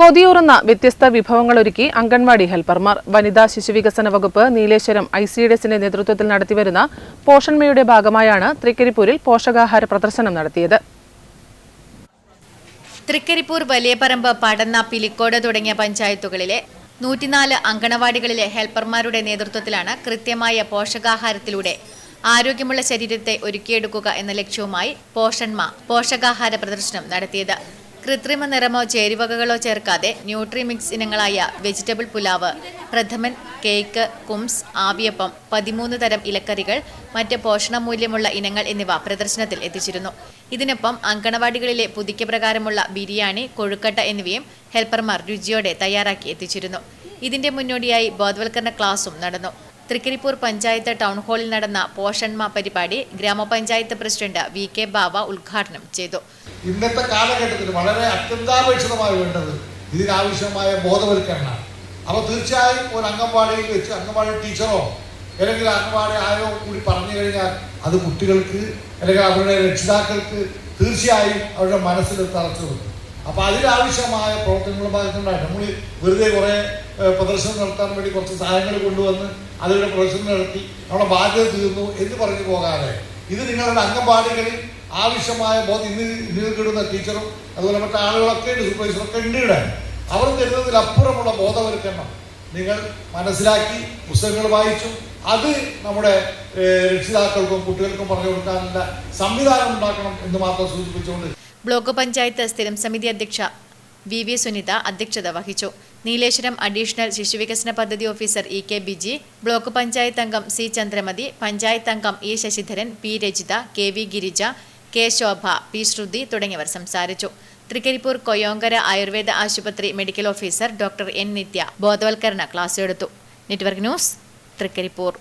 കൊതിയൂറുന്ന വ്യത്യസ്ത വിഭവങ്ങളൊരുക്കി അംഗൻവാടി ഹെൽപ്പർമാർ. വനിതാ ശിശുവികസന വകുപ്പ് നീലേശ്വരം ഐ സി ഡി എസിന്റെ നേതൃത്വത്തിൽ നടത്തിവരുന്ന പോഷൺമയുടെ ഭാഗമായാണ് തൃക്കരിപ്പൂരിൽ പോഷകാഹാര പ്രദർശനം നടത്തിയത്. തൃക്കരിപ്പൂർ വലിയപറമ്പ് പടന്ന പിലിക്കോട് തുടങ്ങിയ പഞ്ചായത്തുകളിലെ നൂറ്റിനാല് അങ്കണവാടികളിലെ ഹെൽപ്പർമാരുടെ നേതൃത്വത്തിലാണ് കൃത്യമായ പോഷകാഹാരത്തിലൂടെ ആരോഗ്യമുള്ള ശരീരത്തെ ഒരുക്കിയെടുക്കുക എന്ന ലക്ഷ്യവുമായി പോഷൺമ പോഷകാഹാര പ്രദർശനം നടത്തിയത്. കൃത്രിമ നിറമോ ചേരുവകകളോ ചേർക്കാതെ ന്യൂട്രിമിക്സ് ഇനങ്ങളായ വെജിറ്റബിൾ പുലാവ് പ്രഥമൻ കേക്ക് കുംസ് ആവിയപ്പം പതിമൂന്ന് തരം ഇലക്കറികൾ മറ്റ് പോഷണമൂല്യമുള്ള ഇനങ്ങൾ എന്നിവ പ്രദർശനത്തിൽ എത്തിച്ചിരുന്നു. ഇതിനൊപ്പം അങ്കണവാടികളിലെ പുതുക്കിയ പ്രകാരമുള്ള ബിരിയാണി കൊഴുക്കട്ട എന്നിവയും ഹെൽപ്പർമാർ രുചിയോടെ തയ്യാറാക്കി എത്തിച്ചിരുന്നു. ഇതിന്റെ മുന്നോടിയായി ബോധവൽക്കരണ ക്ലാസും നടന്നു. തൃക്കരിപ്പൂർ പഞ്ചായത്ത് ടൗൺ ഹാളിൽ നടന്ന പോഷൺമ പരിപാടി ഗ്രാമപഞ്ചായത്ത് പ്രസിഡന്റ് വി കെ ബാവ ഉദ്ഘാടനം ചെയ്തു. ഇന്നത്തെ കാലഘട്ടത്തിൽ വളരെ അത്യന്താപേക്ഷിതമായി വേണ്ടത് ഇതിനാവശ്യമായ ബോധവൽക്കരണം. അപ്പോൾ തീർച്ചയായും ഒരു അംഗൻവാടിയിൽ വെച്ച് അംഗൻവാടി ടീച്ചറോ അല്ലെങ്കിൽ അംഗൻവാടി ആരോ കൂടി പറഞ്ഞു കഴിഞ്ഞാൽ അത് കുട്ടികൾക്ക് അല്ലെങ്കിൽ അവരുടെ രക്ഷിതാക്കൾക്ക് തീർച്ചയായും അവരുടെ മനസ്സിൽ തറച്ചു വരും. അപ്പോൾ അതിനാവശ്യമായ പ്രവർത്തനങ്ങളും ഭാഗത്തുണ്ടായിട്ട് നമ്മൾ വെറുതെ കുറേ പ്രദർശനം നടത്താൻ വേണ്ടി കുറച്ച് സഹായങ്ങൾ കൊണ്ടുവന്ന് അതിലൂടെ പ്രദർശനം നടത്തി നമ്മുടെ ബാധ്യത തീർന്നു എന്ന് പറഞ്ഞു പോകാതെ ഇത് നിങ്ങളുടെ അംഗൻവാടികളിൽ ആവശ്യമായ ബോധം ഇന്ന് ഇതിൽക്കിടുന്ന ടീച്ചറും അതുപോലെ മറ്റു ആളുകളൊക്കെ ഉണ്ട് സൂപ്പർവൈസറൊക്കെ ഉണ്ട് ഇവിടെ. അവർ തരുന്നതിലപ്പുറമുള്ള ബോധവൽക്കരണം നിങ്ങൾ മനസ്സിലാക്കി പുസ്തകങ്ങൾ വായിച്ചു. അത് നമ്മുടെ രക്ഷിതാക്കൾക്കും കുട്ടികൾക്കും പറഞ്ഞു കൊടുക്കാനുള്ള സംവിധാനം ഉണ്ടാക്കണം എന്ന് മാത്രം സൂചിപ്പിച്ചുകൊണ്ട്. ബ്ലോക്ക് പഞ്ചായത്ത് സ്ഥിരം സമിതി അധ്യക്ഷ വി വി സുനിത അധ്യക്ഷത വഹിച്ചു. നീലേശ്വരം അഡീഷണൽ ശിശുവികസന പദ്ധതി officer E K Biji block panchayat അംഗം സി ചന്ദ്രമതി പഞ്ചായത്ത് അംഗം E Sasidharan P Rajitha K V Girija K Shobha P Shruthi തുടങ്ങിയവർ സംസാരിച്ചു. തൃക്കരിപ്പൂർ കൊയോങ്കര ആയുർവേദ ആശുപത്രി medical officer doctor N Nithya ബോധവൽക്കരണ ക്ലാസ് എടുത്തു. Network news Trikaripur.